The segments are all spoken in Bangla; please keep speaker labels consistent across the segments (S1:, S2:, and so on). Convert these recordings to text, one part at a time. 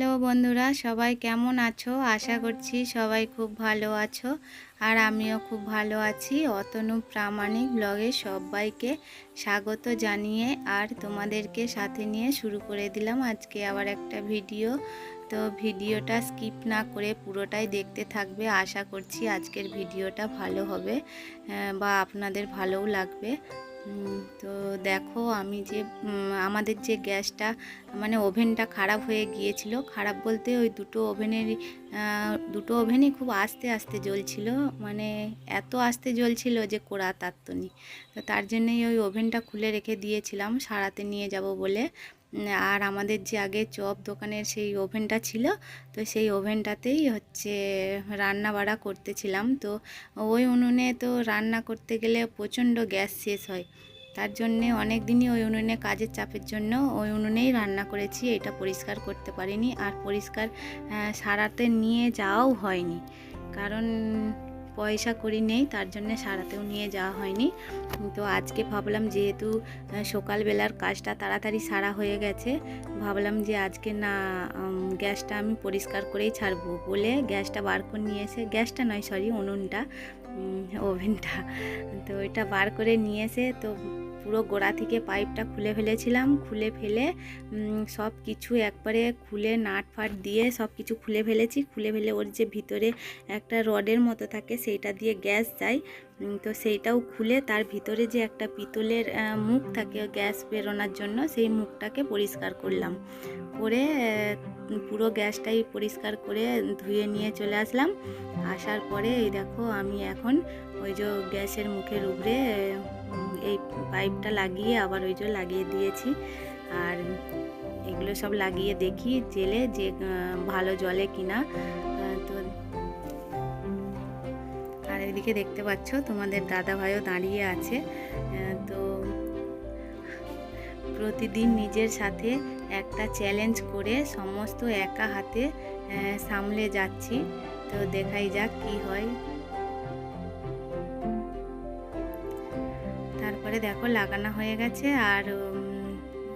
S1: হ্যালো বন্ধুরা, সবাই কেমন আছো? আশা করছি সবাই খুব ভালো আছো আর আমিও খুব ভালো আছি। অতনু প্রামাণিক ব্লগে সবাইকে স্বাগত জানিয়ে আর তোমাদেরকে সাথে নিয়ে শুরু করে দিলাম আজকে আবার একটা ভিডিও। তো ভিডিওটা স্কিপ না করে পুরোটাই দেখতে থাকবে। আশা করছি আজকের ভিডিওটা ভালো হবে বা আপনাদের ভালোও লাগবে। তো দেখো আমি যে আমাদের যে গ্যাসটা মানে ওভেনটা খারাপ হয়ে গিয়েছিল, খারাপ বলতে ওই দুটো ওভেনের দুটো ওভেনই খুব আস্তে আস্তে জ্বলছিল মানে এত আস্তে জ্বলছিল যে কোড়া তাত্তনি তো তার জন্যই ওই ওভেনটা খুলে রেখে দিয়েছিলাম, সারাতে নিয়ে যাব বলে। আর আমাদের যে আগে চপ দোকানের সেই ওভেনটা ছিল, তো সেই ওভেনটাতেই হচ্ছে রান্না বাড়া করতেছিলাম। তো ওই উনুনে তো রান্না করতে গেলে প্রচণ্ড গ্যাস শেষ হয়। তার জন্যে অনেক দিনই ওই উনুনে কাজের চাপের জন্য ওই উনুনেই রান্না করেছি, এটা পরিষ্কার করতে পারিনি। আর পরিষ্কার সারাতে নিয়ে যাওয়াও হয়নি। কারণ পয়সা করি নেই, তার জন্য সারাতেও নিয়ে যাওয়া হয়নি। তো আজকে ভাবলাম যেহেতু সকালবেলার কাজটা তাড়াতাড়ি সারা হয়ে গেছে, ভাবলাম যে আজকে না গ্যাসটা আমি পরিষ্কার করেই ছাড়বো বলে গ্যাসটা বার করে নিয়ে এসে গ্যাসটা নয়, সরি, উনুনটা ওভেনটা। তো এটা বার করে নিয়ে এসে তো পুরো গোড়া থেকে পাইপটা খুলে ফেলেছিলাম, খুলে ফেলে সব কিছু একবারে খুলে নাট ফাট দিয়ে সব কিছু খুলে ফেলেছি। খুলে ফেলে ওর যে ভিতরে একটা রডের মতো থাকে সেইটা দিয়ে গ্যাস যায় তো সেইটাও খুলে তার ভিতরে যে একটা পিতলের মুখ থাকে গ্যাস বেরোনোর জন্য সেই মুখটাকে পরিষ্কার করলাম। করে পুরো গ্যাসটাই পরিষ্কার করে ধুয়ে নিয়ে চলে আসলাম। আসার পরে এই দেখো আমি এখন ওই যে গ্যাসের মুখের উপরে এই পাইপটা লাগিয়ে আবার ওই যে লাগিয়ে দিয়েছি। আর এগুলো সব লাগিয়ে দেখি জেলে যে ভালো জলে কিনা। তো আর এদিকে দেখতে পাচ্ছ তোমাদের দাদা ভাইও দাঁড়িয়ে আছে। তো প্রতিদিন নিজের সাথে একটা চ্যালেঞ্জ করে সমস্ত একা হাতে সামলে যাচ্ছি। তো দেখাই যাক কি হয়। তারপরে দেখো লাগানো হয়ে গেছে আর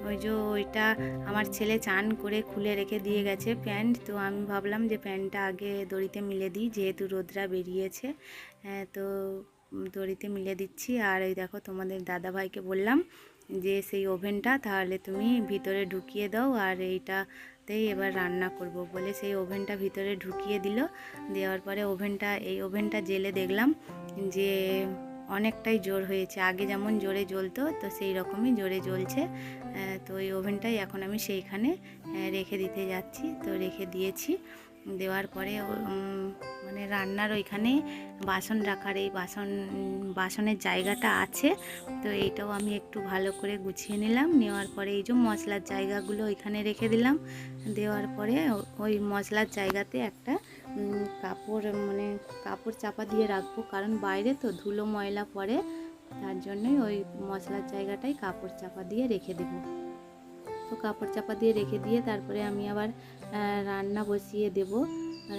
S1: ওই যে ওইটা আমার ছেলে চান করে খুলে রেখে দিয়ে গেছে প্যান্ট। তো আমি ভাবলাম যে প্যান্টটা আগে দড়িতে মিলে দিই, যেহেতু রোদরা বেরিয়েছে। তো দড়িতে মিলে দিচ্ছি। আর এই দেখো তোমাদের দাদা ভাইকে বললাম যে সেই ওভেনটা, তাহলে তুমি ভিতরে ঢুকিয়ে দাও আর এইটাতেই এবার রান্না করব বলে সেই ওভেনটা ভিতরে ঢুকিয়ে দিল। দেওয়ার পরে ওভেনটা, এই ওভেনটা জেলে দেখলাম যে অনেকটাই জোর হয়েছে। আগে যেমন জোরে জ্বলতো, তো সেই রকমই জোরে জ্বলছে। তো এই ওভেনটাই এখন আমি সেইখানে রেখে দিতে যাচ্ছি। তো রেখে দিয়েছি। দেওয়ার পরে মানে রান্নার ওইখানে বাসন রাখার এই বাসন, বাসনের জায়গাটা আছে। তো এইটাও আমি একটু ভালো করে গুছিয়ে নিলাম। নেওয়ার পরে এই যে মশলার জায়গাগুলো ওইখানে রেখে দিলাম। দেওয়ার পরে ওই মশলার জায়গাতে একটা কাপড় মানে কাপড় চাপা দিয়ে রাখব। কারণ বাইরে তো ধুলো ময়লা পড়ে, তার জন্যই ওই মশলার জায়গাটাই কাপড় চাপা দিয়ে রেখে দেবো। কাপড় চাপা দিয়ে রেখে দিয়ে তারপরে আমি আবার রান্না বসিয়ে দেব।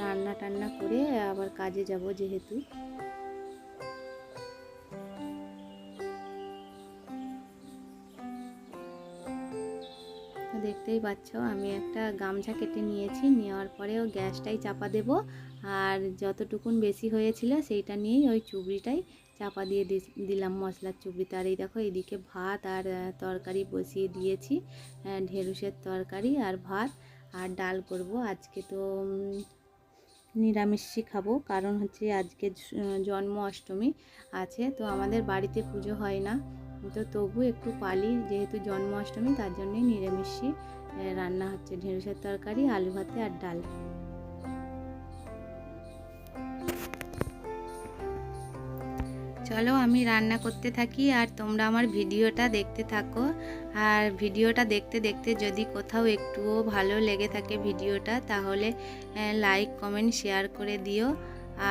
S1: রান্না টান্না করে আবার কাজে যাব যেহেতু। দেখতেই পাচ্ছ, আমি একটা গামছা কেটে নিয়েছি, নেওয়ার পরেও গ্যাসটাই চাপা দেব। আর যতটুকুন বেশি হয়েছিল সেইটা নিয়েই ওই চুবড়িটাই চাপা দিয়ে দিলাম মশলার চুবড়িতে। আর এই দেখো এদিকে ভাত আর তরকারি বসিয়ে দিয়েছি। আহ, ঢেঁড়সের তরকারি আর ভাত। আর ডাল করব। আজকে তো নিরামিষই খাব। কারণ হচ্ছে আজকে জন্ম অষ্টমী আছে তো আমাদের বাড়িতে পুজো হয় না। তো তবু একটু পালি যেহেতু জন্ম অষ্টমী তার জন্যই নিরামিষই রান্না হচ্ছে ঢেঁড়সের তরকারি আলু ভাতে আর ডাল। চলো আমি রান্না করতে থাকি আর তোমরা আমার ভিডিওটা দেখতে থাকো। আর ভিডিওটা দেখতে দেখতে যদি কোথাও একটুও ভালো লেগে থাকে ভিডিওটা, তাহলে লাইক কমেন্ট শেয়ার করে দিও।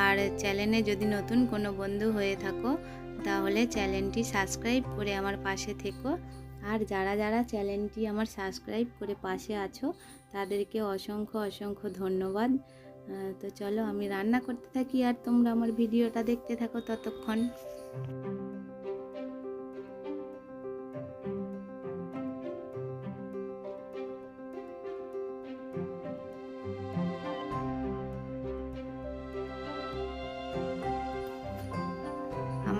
S1: আর চ্যানেলে যদি নতুন কোনো বন্ধু হয়ে থাকো, তাহলে চ্যানেলটি সাবস্ক্রাইব করে আমার পাশে থেকো। আর যারা যারা চ্যানেলটি আমার সাবস্ক্রাইব করে পাশে আছো, তাদেরকে অসংখ্য অসংখ্য ধন্যবাদ। তো চলো আমি রান্না করতে থাকি আর তোমরা আমার ভিডিওটা দেখতে থাকো ততক্ষণ।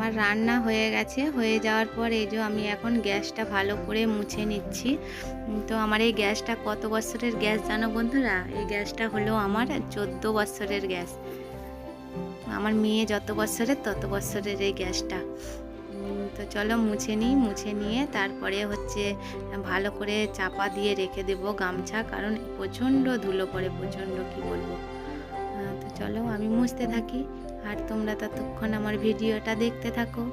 S1: আমার রান্না হয়ে গেছে। হয়ে যাওয়ার পর এই যে আমি এখন গ্যাসটা ভালো করে মুছে নিচ্ছি। তো আমার এই গ্যাসটা কত বছরের গ্যাস জানো বন্ধুরা? এই গ্যাসটা হলো আমার চোদ্দ বছরের গ্যাস। আমার মেয়ে যত বছরের তত বছরের এই গ্যাসটা। তো চলো মুছে নিই, মুছে নিয়ে তারপরে হচ্ছে ভালো করে চাপা দিয়ে রেখে দেব গামছা, কারণ প্রচণ্ড ধুলো পড়ে, প্রচণ্ড কি বলব? তো চলো আমি মুছতে থাকি। আর তোমরা ততক্ষণ আমার ভিডিওটা দেখতে থাকো।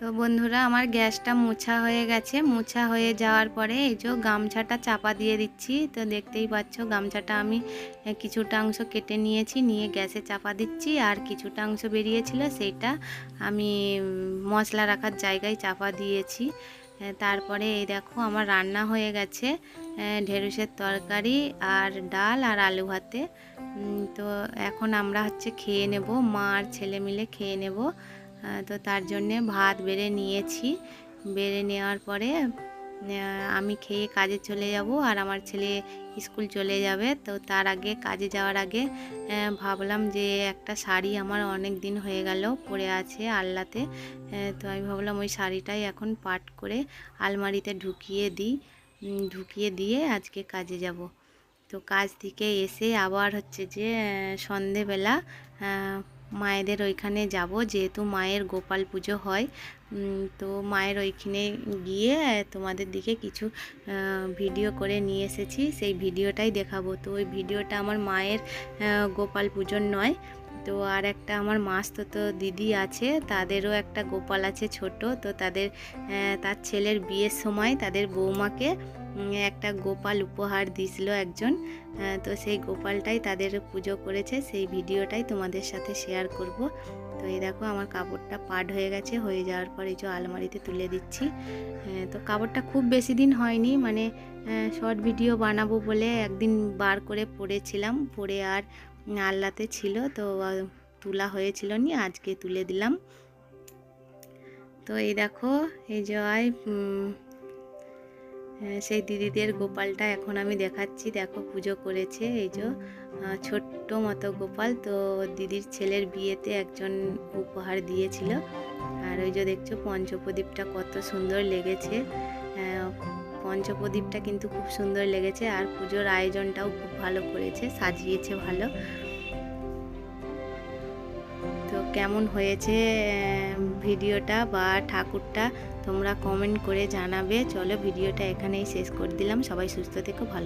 S1: তো বন্ধুরা, আমার গ্যাসটা মোছা হয়ে গেছে। মোছা হয়ে যাওয়ার পরে এই যে গামছাটা চাপা দিয়ে দিচ্ছি। তো দেখতেই পাচ্ছ, গামছাটা আমি কিছুটা অংশ কেটে নিয়েছি, নিয়ে গ্যাসে চাপা দিচ্ছি। আর কিছুটা অংশ বেরিয়েছিল, সেইটা আমি মশলা রাখার জায়গায় চাপা দিয়েছি। তারপরে এই দেখো, আমার রান্না হয়ে গেছে। ঢেঁড়সের তরকারি আর ডাল আর আলু ভাতে। তো এখন আমরা হচ্ছে খেয়ে নেব, মা আর ছেলে মিলে খেয়ে নেব। তো তার জন্যে ভাত বেড়ে নিয়েছি। বেড়ে নেওয়ার পরে আমি খেয়ে কাজে চলে যাব আর আমার ছেলে স্কুল চলে যাবে। তো তার আগে, কাজে যাওয়ার আগে ভাবলাম যে একটা শাড়ি আমার অনেক দিন হয়ে গেল পরে আছে আল্লাতে। তো আমি ভাবলাম ওই শাড়িটাই এখন পাট করে আলমারিতে ঢুকিয়ে দিই ঢুকিয়ে দিয়ে আজকে কাজে যাব। তো কাজ থেকে এসে আবার হচ্ছে যে সন্ধেবেলা মায়েদের ওইখানে যাব, যেহেতু মায়ের গোপাল পুজো হয় তো মায়ের ওইখানে গিয়ে তোমাদের দিকে কিছু ভিডিও করে নিয়ে এসেছি, সেই ভিডিওটাই দেখাবো। তো ওই ভিডিওটা আমার মায়ের গোপাল পুজোর নয় তো আর একটা আমার মাস্তো তো দিদি আছে, তাদেরও একটা গোপাল আছে ছোট, তো তাদের তার ছেলের বিয়ের সময় তাদের বৌমাকে একটা গোপাল উপহার দিয়েছিল একজন তো সেই গোপালটাই তাদের পুজো করেছে, সেই ভিডিওটাই তোমাদের সাথে শেয়ার করব। তো এই দেখো আমার কাপড়টা পাড হয়ে গেছে, হয়ে যাওয়ার পর এই যে আলমারিতে তুলে দিচ্ছি। তো কাপড়টা খুব বেশি দিন হয়নি মানে শর্ট ভিডিও বানাবো বলে একদিন বার করে পরেছিলাম, পরে আর আল্লাতে ছিল, তো তোলা হয়েছিল নি, আজকে তুলে দিলাম। তো এই দেখো, এই জয় সেই দিদিদের গোপালটা এখন আমি দেখাচ্ছি। দেখো, পুজো করেছে, এই যে ছোট্ট মতো গোপাল। তো, দিদির ছেলের বিয়েতে একজন উপহার দিয়েছিল। আর ওই যে দেখছ, পঞ্চপ্রদীপটা কত সুন্দর লেগেছে। পঞ্চপ্রদীপটা কিন্তু খুব সুন্দর লেগেছে আর পুজোর আয়োজনটাও খুব ভালো করেছে, সাজিয়েছে ভালো। তো কেমন হয়েছে ভিডিওটা বা ঠাকুরটা তোমরা কমেন্ট করে জানাবে। চলো ভিডিওটা এখানেই শেষ করে দিলাম। সবাই সুস্থ থেকে, ভালো